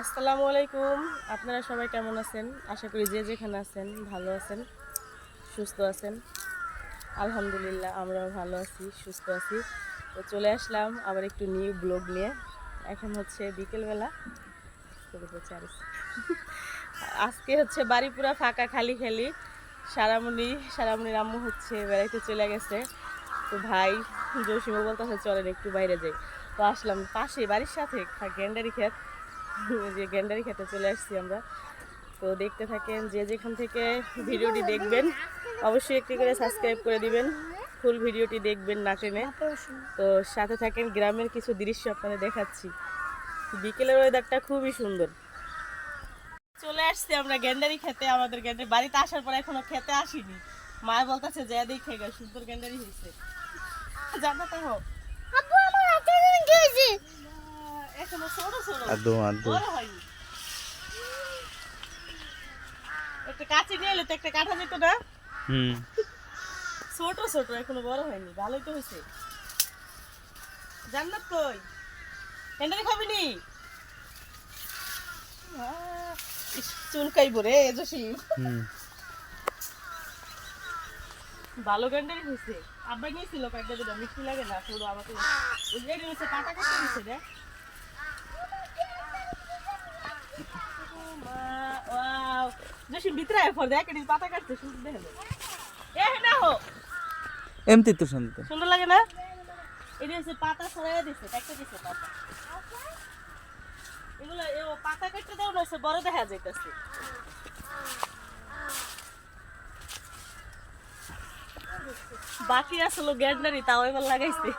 আসসালামু আলাইকুম। আপনারা সবাই কেমন আছেন? আশা করি যে যেখানে আছেন ভালো আছেন, সুস্থ আছেন। আলহামদুলিল্লাহ, আমরাও ভালো আছি, সুস্থ আছি। তো চলে আসলাম আবার একটু নিউ ব্লগ নিয়ে। এখন হচ্ছে বিকেলবেলা। আজকে হচ্ছে বাড়ি পুরা ফাঁকা, খালি খালি। সারামণি, সারামণির আম্মু হচ্ছে বেড়াইতে চলে গেছে। তো ভাই জসিমও বলতেছে, চলেন একটু বাইরে যাই। তো আসলাম পাশে বাড়ির সাথে গেন্ডারি ওই যে গেন্ডারি খেতে চলে আসছি আমরা। তো দেখতে থাকেন যে যেখান থেকে ভিডিওটি দেখবেন, অবশ্যই একটি করে সাবস্ক্রাইব করে দিবেন। ফুল ভিডিওটি দেখবেন না টেনে। তো সাথে থাকেন গ্রামের কিছু দৃশ্য আপনাদের দেখাচ্ছি। বিকেলের ওয়েদারটা খুবই সুন্দর। চলে আসছি আমরা গেন্ডারি খেতে। আমাদের গেন্ডারি বাড়িতে আসার পর এখনও খেতে আসিনি। মা বলতেছে, যে দেখে গে, সুন্দর গেন্ডারি হয়েছে। জানা তো হোক আদো আদো। একটা কাছে নিয়ে এলে তো একটা কাটা যেত না। হুম। ছোট ছোট এখনও বড় হয়নি। ভালোই তো হয়েছে। জান্নাত কই? এন্ডারে খাবি নি? চুলকাইবো রে জসি। হুম। ভালো গন্ডারি হয়েছে। আব্বা নিয়েছিল কয়েকটা দিন মিষ্টি লাগে না শুধু আমাকে রেডি হয়েছে কাটা কাটা হয়েছে রে। ওয়াও জসি ভিতরে আয় পর দেখ এটি পাতা কাটছে সুন্দর দেখে এ না হো। এমতি তো শুনতে। সুন্দর লাগে না? এটি হচ্ছে পাতা ছড়াইয়া দিছে কাটতে দিছে পাতা। এগুলো এ পাতা কাটতে দেও না বড় দেখা যাইতেছে। বাকি আসলো গ্যান্ডারি তাও এবার লাগাইছে।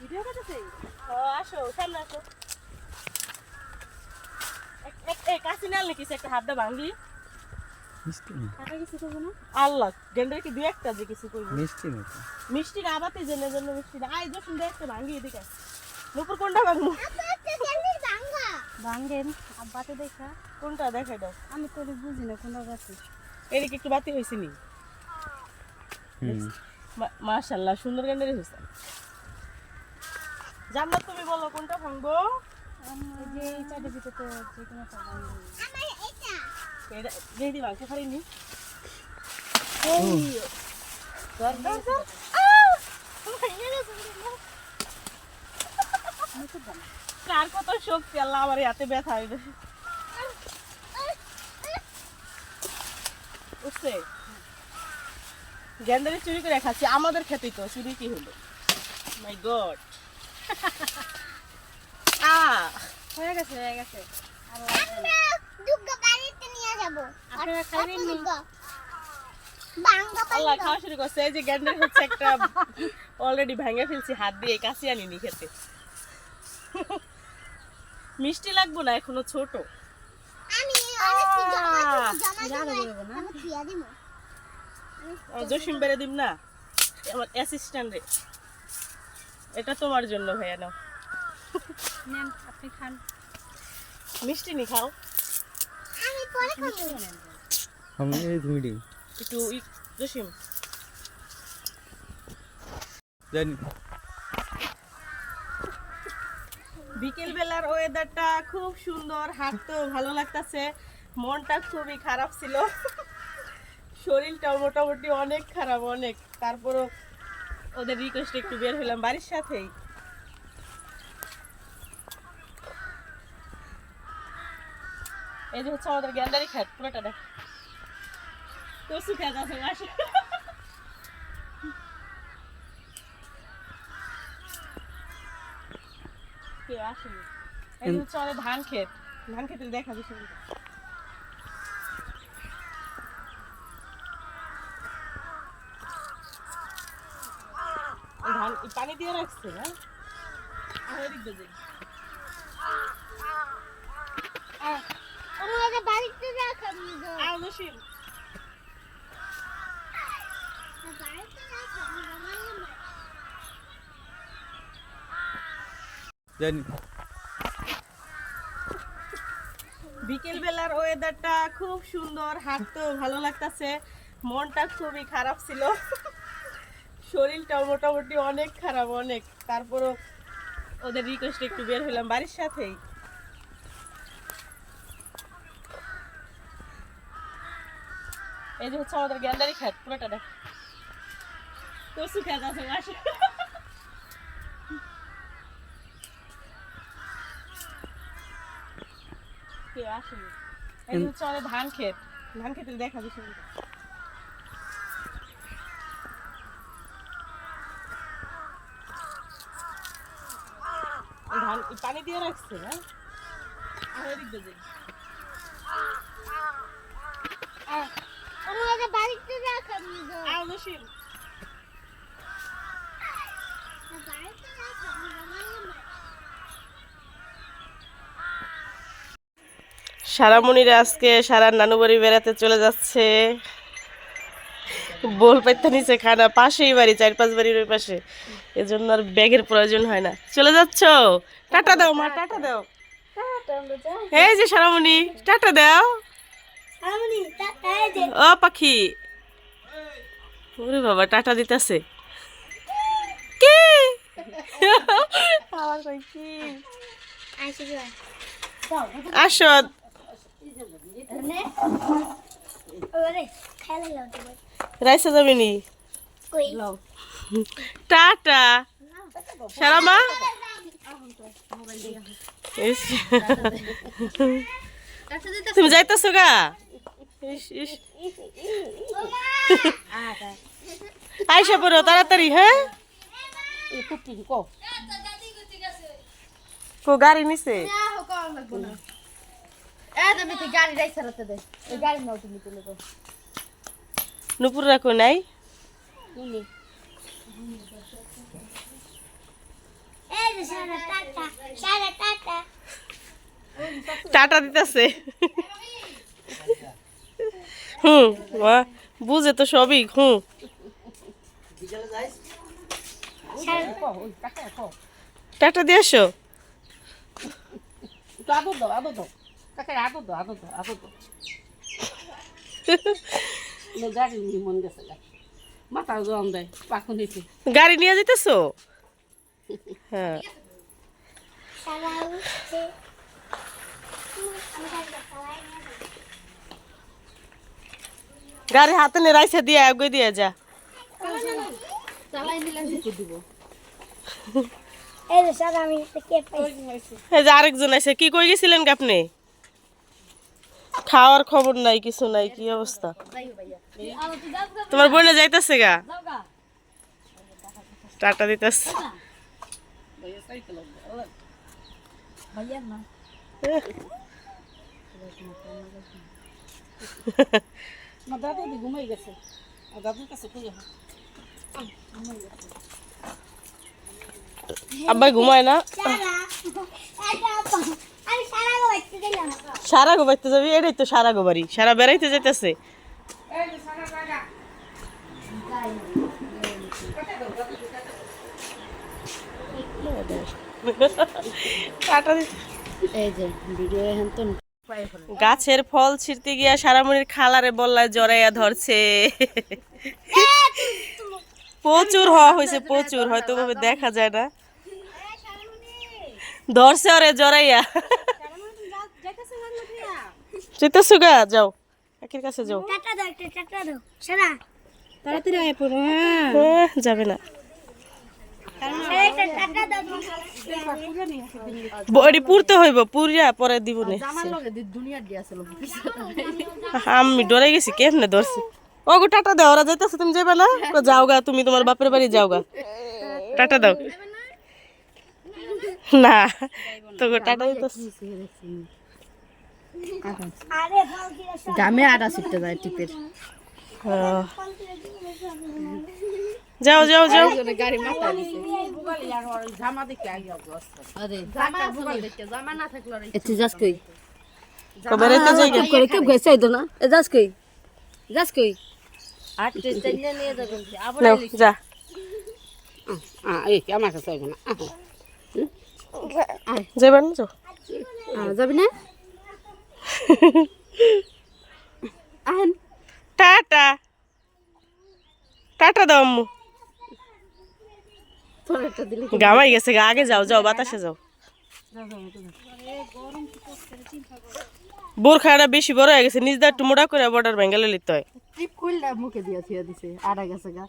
ভিডিও করতেছে? ও আসো সামনে আসো। এক- এক- এক কাছে নাল নাকি একটা হাতটা ভাঙলি। মিষ্টি না কাটা কিছু করব না? আল্লাহ গেন্ডার কি দুই একটা যে কিছু করব? মিষ্টি না মিষ্টি না আবাতে জন্য জন্য মিষ্টি না। আই যখন দেখতে ভাঙি এদিকে নুপুর কোনটা ভাঙবো? ভাঙ্গেন আব্বাতে দেখা। কোনটা দেখাই দাও? আমি তো বুঝি না কোনটা গাছে এদিকে একটু বাতি হয়েছে নি। হুম। মাশাল্লাহ সুন্দর গেন্ডারি হয়েছে জান্নাত তুমি বলো কোনটা ভাঙবো? এই যে এই চারটে ভিতরে যে কোনো কার কত শক্তি আল্লাহ আমার হাতে ব্যথা হইবে। বুঝছে গেন্দারি চুরি করে খাচ্ছি আমাদের খেতেই তো চুরি কি হলো? মাই গড হয়ে গেছে হয়ে গেছে। আপনারা খাইবেন নি? আল্লাহ খাওয়া শুরু করছে। এই যে গ্যান্ডার হচ্ছে একটা অলরেডি ভেঙে ফেলছি হাত দিয়ে কাশি আনিনি খেতে। মিষ্টি লাগবো না এখনও ছোট। না? জসিম বেড়ে দিম। না? আমার অ্যাসিস্ট্যান্ট রে। এটা তোমার জন্য ভাইয়া নাও। নেন আপনি খান। মিষ্টি নি খাও। আমি পরে খাব। আমি এই একটু ই জসিম। জানি। বিকেল বেলার ওয়েদারটা খুব সুন্দর হাঁটতেও ভালো লাগতাছে মনটা খুবই খারাপ ছিল। শরীরটা মোটামুটি অনেক খারাপ অনেক। তারপরও ওদের রিকোয়েস্ট একটু বের হলাম বাড়ির সাথেই। এই যে হচ্ছে আমাদের গ্যান্ডারি খাট, পুরোটা দেখ। কচু খেত আছে মাসে কেউ আসেনি। এই হচ্ছে আমাদের ধান খেতে। দেখা যাচ্ছে। ধান পানি দিয়ে রাখছে না দিয়ে এটা বাড়িতে রাখাম আর জসিম জানি। বিকেল বেলার ওয়েদারটা খুব সুন্দর হাঁটতেও ভালো লাগতাছে। মনটা খুবই খারাপ ছিল। শরীরটা মোটামুটি অনেক খারাপ অনেক। তারপরও ওদের রিকোয়েস্টে একটু বের হলাম বাড়ির সাথেই। এই যে হচ্ছে আমাদের গ্যান্ডারি খাত পুরোটা দেখ। কচু খাত আছে পাশে কেউ আসেনি? এই হচ্ছে ধান ক্ষেত। ধান ক্ষেতের দেখা বেশি ধান পানি দিয়ে রাখছে যাই। নসীম সারামণিরা আজকে সারা নানু বাড়ি বেড়াতে চলে যাচ্ছে। বল পাইতে নিচে খানা পাশেই বাড়ি চার পাঁচ বাড়ির ওই পাশে। এজন্য আর ব্যাগের প্রয়োজন হয় না। চলে যাচ্ছ? টাটা দাও মা টাটা দাও। এই যে সারামণি টাটা দাও। ও পাখি। ওরে বাবা টাটা দিতেছে। কি? আসো। রাইসা যাবে নি? টাটা। সারা মা? তুমি যাইতেছো গা। আইসা পড়ো তাড়াতাড়ি হ্যাঁ? কো গাড়ি নিছে? নুপুর রাখো নাই? এই যে সারা টাটা সারা টাটা। টাটা দিতেছে। হুম মা বুঝে তো সবই হুম। টাটা দিয়ে আসো আদর দাও আদর দাও গাড়ি হাতে নিয়ে রাইসা দিয়ে আগে দিয়ে যা। এই আরেকজন আছে কি কই গেছিলেন আপনি? খাওয়ার খবর নাই কিছু নাই কি অবস্থা? তোমার বোনে যাইতেছে গা? টাটা দিতেছে। ভাইয়া মা দাদু দি ঘুমাই গেছে। আর দাদুর কাছে খুঁজে আব্বাই ঘুমায় না? সারা এটা সারা গাইতে দিলাম সারা গো বাইতে যাবি? এটাই তো সারা গো বাড়ি। সারা বেড়াইতে যাইতেছে। টাটা এই যে ভিডিও এখন তো গাছের ফল ছিঁড়তে গিয়া সারামণির খালারে বললায় জড়াইয়া ধরছে। প্রচুর হওয়া হয়েছে প্রচুর। হয়তো ভাবে দেখা যায় না। ধরছে ওরে জড়াইয়া। যেতেছো গা? যাও। একের কাছে যাও। টাটা দাও টাটা দাও। সারা। তাড়াতাড়ি আয় পড়ো হ্যাঁ। হ্যাঁ, যাবে না সারা একটা টাটা দাও বডি পুরতে হইব পুরিয়া পরে দিব নে। আমি ডরে গেছি কেমনে ধরছি? ও গো টাটা দাও ওরা যাইতেছে তুমি যাবে না? যাও গা তুমি তোমার বাপের বাড়ি যাও গা টাটা দাও। না তো গো টাটা দামে আটা শিখতে যায় টিপের। যাও যাও যাও। গাড়ি মাথা দিছে জামা দেখে আগে আরে। জামা দেখে জামা না এতে যাস কই? কবে রাইতে যাই গা? করে কেউ গেছে তো না। এ যাস কই? যাস কই? আটটে চাইলে নিয়ে যাবেন আবার যা। আ এই আমার কাছে আইবে না। যাবেন না যাও আ যাবি না? আহেন। টাটা। টাটা দাও আম্মু। গামাই গেছে গা, আগে যাও যাও বাতাসে যাও। বোরখাটা বেশি বড় হয়ে গেছে নিজদা একটু মোটা করে বর্ডার বেঙ্গালে লিখতে হয়। টিপ খুললা মুখে দিয়া থিয়া দিছে আড়া গেছে গা।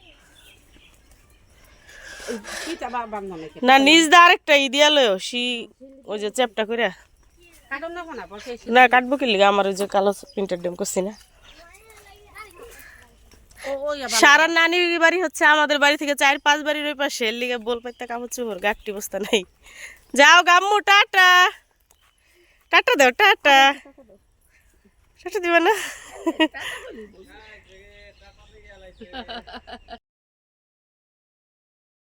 না নিজদা আরেকটা ই দিয়া লয় সি ওই যে চ্যাপটা করে না কাটবো কি লিগা? আমার ওই যে কালো প্রিন্টার ডেম করছি না। সারা নানির বাড়ি হচ্ছে আমাদের বাড়ি থেকে চার পাঁচ বাড়ির ওই পাশে। এর লিগে বল পাইতে কাপড় চোপড় গাঁটটি বস্তা নাই। যাও গাম্মু টাটা। টাটা দাও টাটা। টাটা দিবে না?